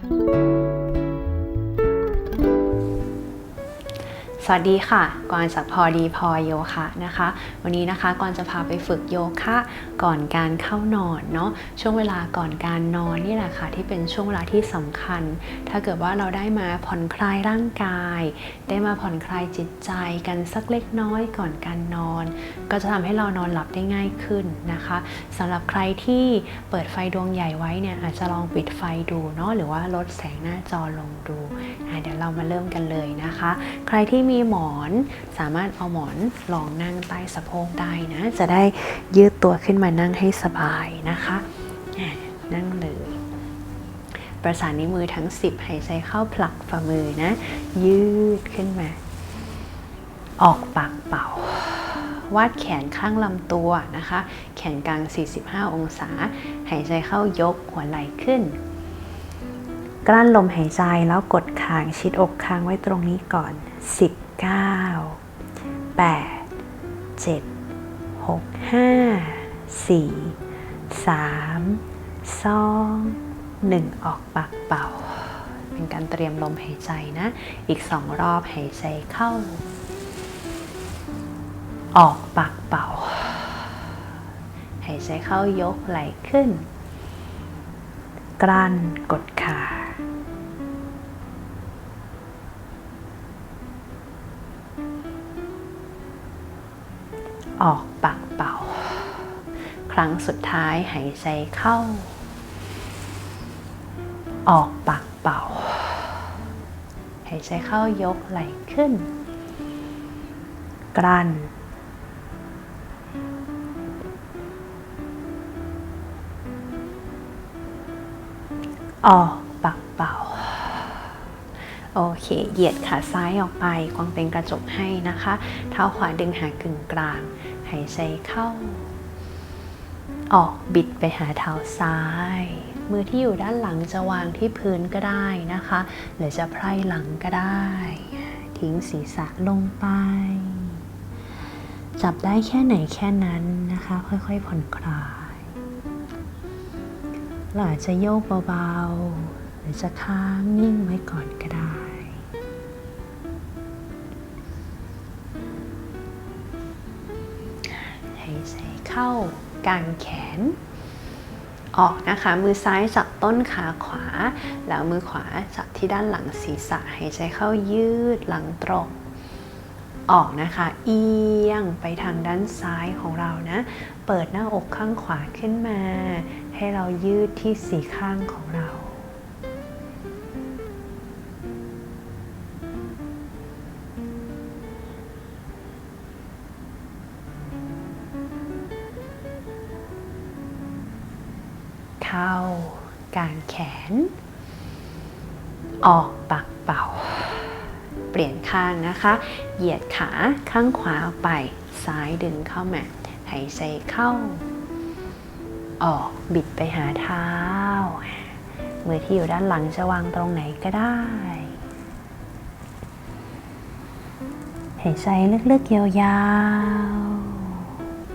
Thank you. สวัสดีค่ะกวางจากพอดีพอโยคะนะคะ วันนี้นะคะกวางจะพาไปฝึกโยคะก่อนการเข้านอนเนาะช่วงเวลาก่อนการนอนนี่แหละค่ะ ที่เป็นช่วงเวลาที่สำคัญ ถ้าเกิดว่าเราได้มาผ่อนคลายร่างกาย ได้มาผ่อนคลายจิตใจกันสักเล็กน้อยก่อนการนอน ก็จะทำให้เรานอนหลับได้ง่ายขึ้นนะคะสำหรับใครที่เปิดไฟดวงใหญ่ไว้เนี่ยอาจจะลองปิดไฟดูเนาะหรือว่าลดแสงหน้าจอลงดูเดี๋ยวเรามาเริ่มกันเลยนะคะ ใครที่มีหมอน สามารถเอาหมอนรองนั่งใต้สะโพกได้นะ จะได้ยืดตัวขึ้นมานั่งให้สบายนะคะ นั่งเลย ประสานนิ้วมือทั้ง 10 หายใจเข้าผลักฝ่ามือนะ ยืดขึ้นมา ออกปากเป่าวาดแขนข้างลำตัวนะคะ แขนกลาง 45 องศา หายใจเข้ายกหัวไหล่ขึ้น กลั้นลมหายใจแล้วกดคางชิดอกค้างไว้ตรงนี้ก่อน 19 8 7 6 5 4 3 2 1ออกปากเป่า เป็นการเตรียมลมหายใจนะ อีกสองรอบหายใจเข้า ออกปากเป่า หายใจเข้ายกไหล่ขึ้น กลั้นกดขา ออกปากเป่า ครั้งสุดท้ายหายใจเข้า ออกปากเป่า หายใจเข้ายกไหล่ขึ้น กลั้นออก โอเค เหยียดขาซ้ายออกไปกวางเป็นกระจกให้นะคะ เท้าขวาดึงหากึ่งกลาง หายใจเข้า ออกบิดไปหาเท้าซ้าย มือที่อยู่ด้านหลังจะวางที่พื้นก็ได้นะคะ หรือจะไพร่หลังก็ได้ ทิ้งศีรษะลงไป จับได้แค่ไหนแค่นั้นนะคะ ค่อยๆผ่อนคลายเราอาจจะโยกเบาๆ รือจะค้างนิ่งไว้ก่อนก็ได้ หายใจเข้ากางแขน ออกนะคะ มือซ้ายจับต้นขาขวา แล้วมือขวาจับที่ด้านหลังศีรษะ หายใจเข้ายืดหลังตรงออกนะคะ เอียงไปทางด้านซ้ายของเรานะ เปิดหน้าอกข้างขวาขึ้นมา ให้เรายืดที่สีข้างของเรา ออกปากเป่า เปลี่ยนข้างนะคะ เหยียดขาข้างขวาไปซ้ายดึงเข้ามาหายใจเข้า ออกบิดไปหาเท้า มือที่อยู่ด้านหลังจะวางตรงไหนก็ได้ หายใจลึกๆยาว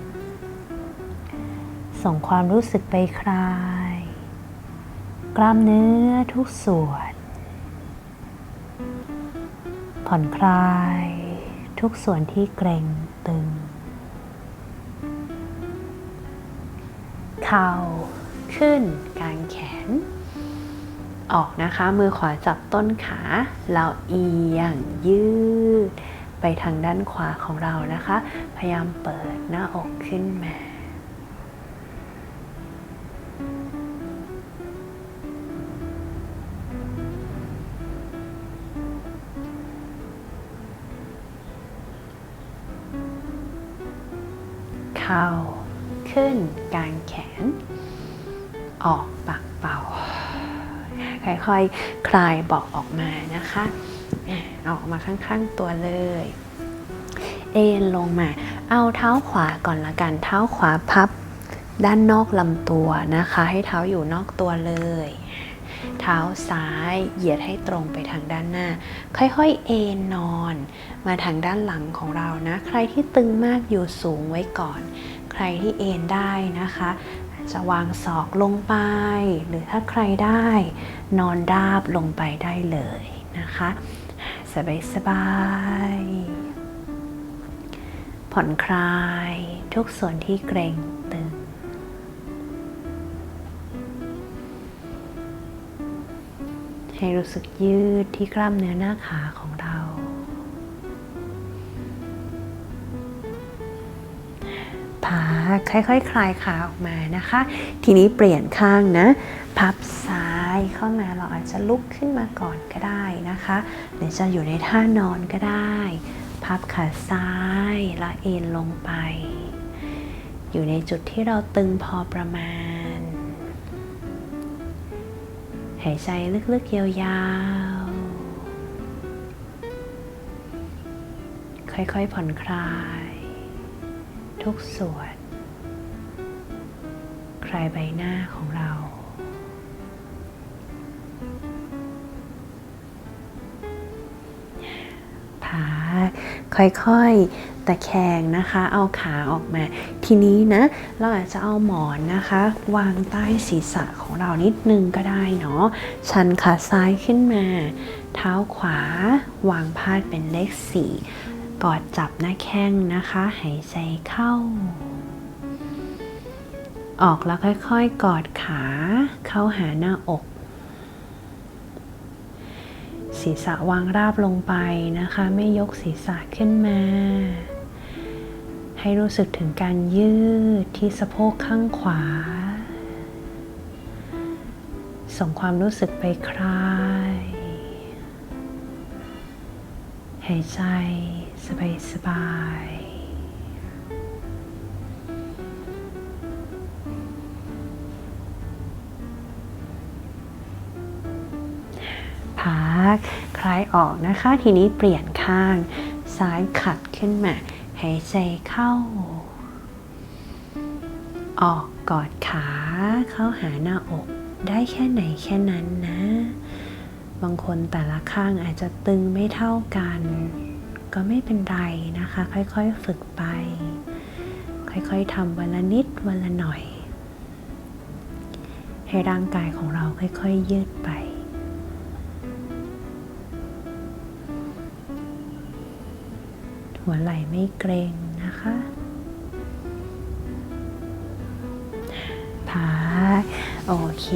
ๆ ส่งความรู้สึกไปคลาย กล้ามเนื้อทุกส่วน ผ่อนคลาย ทุกส่วนที่เกร็งตึง เข่าขึ้นกางแขน ออกนะคะ มือขวาจับต้นขา เราเอียงยืด ไปทางด้านขวาของเรานะคะ พยายามเปิดหน้าอกขึ้นมา เป่าค่อยๆ คลายบอกออกมานะคะอะเอาออกมาข้างๆตัวเลย เอ็นลงมา เอาเท้าขวาก่อนละกัน เท้าขวาพับด้านนอกลำตัวนะคะ ให้เท้าอยู่นอกตัวเลย เท้าซ้ายเหยียดให้ตรงไปทางด้านหน้า ค่อยๆ เอนนอน มาทางด้านหลังของเรานะ ใครที่ตึงมากอยู่สูงไว้ก่อน ใครที่เอนได้นะคะ จะวางศอกลงไป หรือถ้าใครได้ นอนราบลงไปได้เลยนะคะ สบายสบายๆผ่อนคลายทุกส่วนที่เกร็งตึงให้รู้สึกยืดที่กล้ามเนื้อหน้าขาของเรา ผาค่อยๆคคลายขาออกมานะคะ ทีนี้เปลี่ยนข้างนะ พับซ้ายเข้ามาเราอาจจะลุกขึ้นมาก่อนก็ได้นะคะหรือจะอยู่ในท่านอนก็ได้ พับขาซ้ายแล้วเอ็นลงไป อยู่ในจุดที่เราตึงพอประมาณ หายใจลึกๆยาวๆ ค่อยๆผ่อนคลาย ทุกส่วน คลายใบหน้าของเราผาค่อยๆตะแคงนะคะ เอาขาออกมา ทีนี้นะ เราอาจจะเอาหมอนนะคะ วางใต้ศีรษะของเรานิดนึงก็ได้เนาะ ชันขาซ้ายขึ้นมา เท้าขวาวางพาดเป็นเลขสี่ กอดจับหน้าแข้งนะคะ หายใจเข้า ออกแล้วค่อยๆ กอดขาเข้าหาหน้าอก ศีรษะวางราบลงไปนะคะ ไม่ยกศีรษะขึ้นมา ให้รู้สึกถึงการยืดที่สะโพกข้างขวา ส่งความรู้สึกไปคลายหายใจ สบายสบายพักคลายออกนะคะ ทีนี้เปลี่ยนข้าง ซ้ายขัดขึ้นมา หายใจเข้า ออกกอดขาเข้าหาหน้าอก ได้แค่ไหนแค่นั้นนะ บางคนแต่ละข้างอาจจะตึงไม่เท่ากัน ก็ไม่เป็นไรนะคะ ค่อยๆฝึกไป ค่อยๆทำวันละนิดวันละหน่อย ให้ร่างกายของเราค่อยๆยืดไปหัวไหล่ไม่เกรงนะคะ พัก โอเค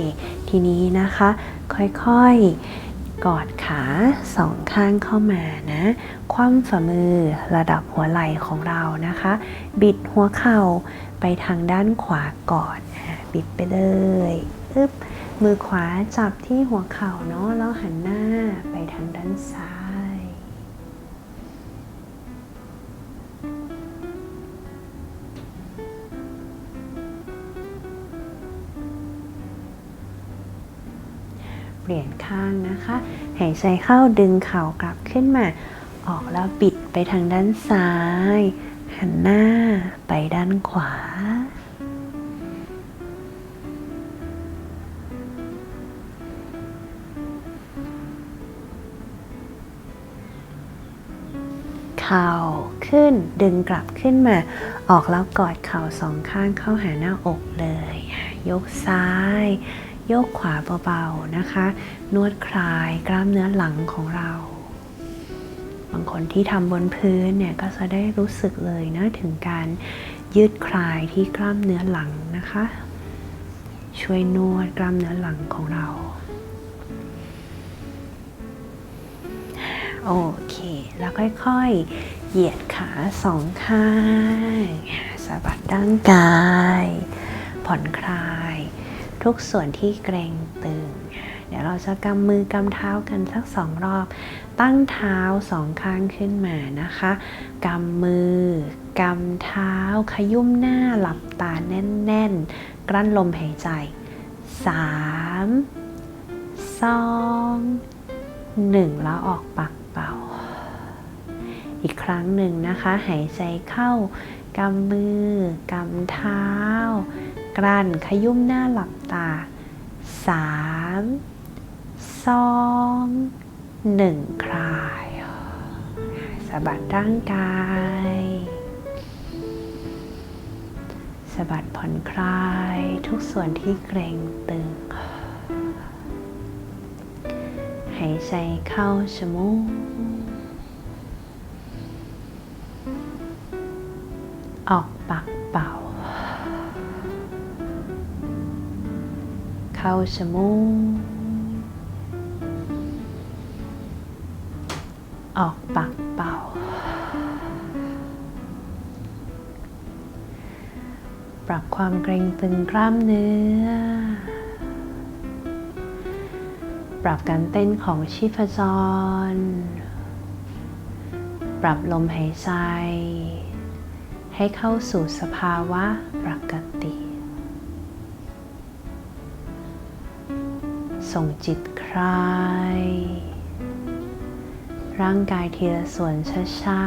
ทีนี้นะคะ ค่อยๆ กอดขาสองข้างเข้ามานะ คว่ำฝ่ามือระดับหัวไหล่ของเรานะคะ บิดหัวเข่าไปทางด้านขวาก่อนอะบิดไปเลยอึ๊บมือขวาจับที่หัวเข่าเนาะแล้วหันหน้าไปทางด้านซ้าย ปลี่ยนข้างนะคะ หายใจเข้าดึงเข่ากลับขึ้นมา ออกแล้วบิดไปทางด้านซ้าย หันหน้าไปด้านขวา เข่าขึ้นดึงกลับขึ้นมา ออกแล้วกอดเข่าสองข้างเข้าหาหน้าอกเลย ยกซ้าย โยกขวาเบาๆนะคะ นวดคลายกล้ามเนื้อหลังของเรา บางคนที่ทำบนพื้นเนี่ยก็จะได้รู้สึกเลยนะถึงการยืดคลายที่กล้ามเนื้อหลังนะคะ ช่วยนวดกล้ามเนื้อหลังของเราโอเค แล้วค่อยๆ เหยียดขาสองข้าง สะบัดร่างกาย ผ่อนคลาย ทุกส่วนที่เกรงตึง เดี๋ยวเราจะกำมือกำเท้ากันสักสองรอบ ตั้งเท้าสองข้างขึ้นมานะคะกำมือกำเท้าขยุ่มหน้าหลับตาแน่นๆ กลั้นลมหายใจสามสองหนึ่งแล้วออกปากเป่า อีกครั้งหนึ่งนะคะ หายใจเข้ากำมือกำเท้า กลั้น ขยุ่มหน้าหลับตาสามสองหนึ่งคลายสะบัดร่างกายสะบัดผ่อนคลายทุกส่วนที่เกร็งตึง หายใจเข้าจมูก เข้าจมูกออกปากเป่า ปรับความเกร็งตึงกล้ามเนื้อ ปรับการเต้นของชีพจร ปรับลมหายใจ ให้เข้าสู่สภาวะปกติ ส่งจิตคลาย ร่างกายทีละส่วนช้า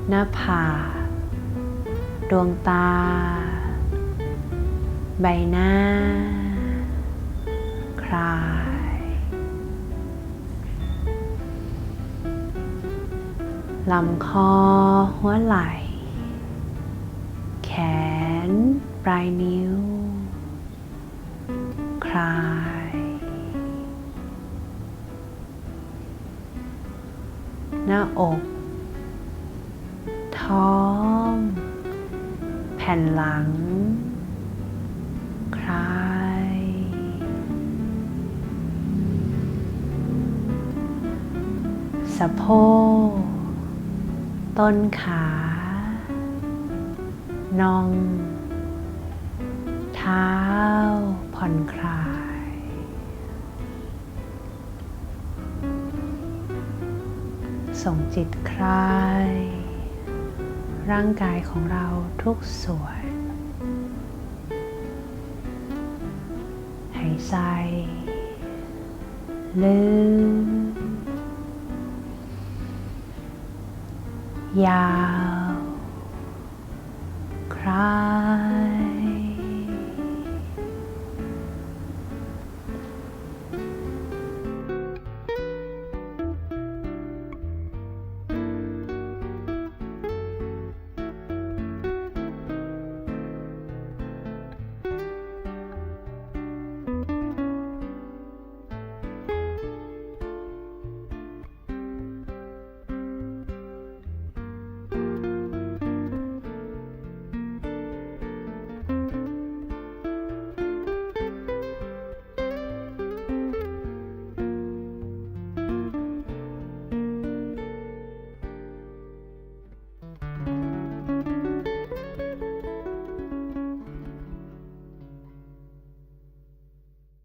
ๆ หน้าผากดวงตา ใบหน้า คลาย ลำคอหัวไหล่ ปลายนิ้ว คลาย หน้าอก ท้อง แผ่นหลัง คลาย สะโพก ต้นขา นอง ท้า ผ่อนคลาย ส่งจิตคลาย ร่างกายของเราทุกส่วน หายใจลึกยาว คลาย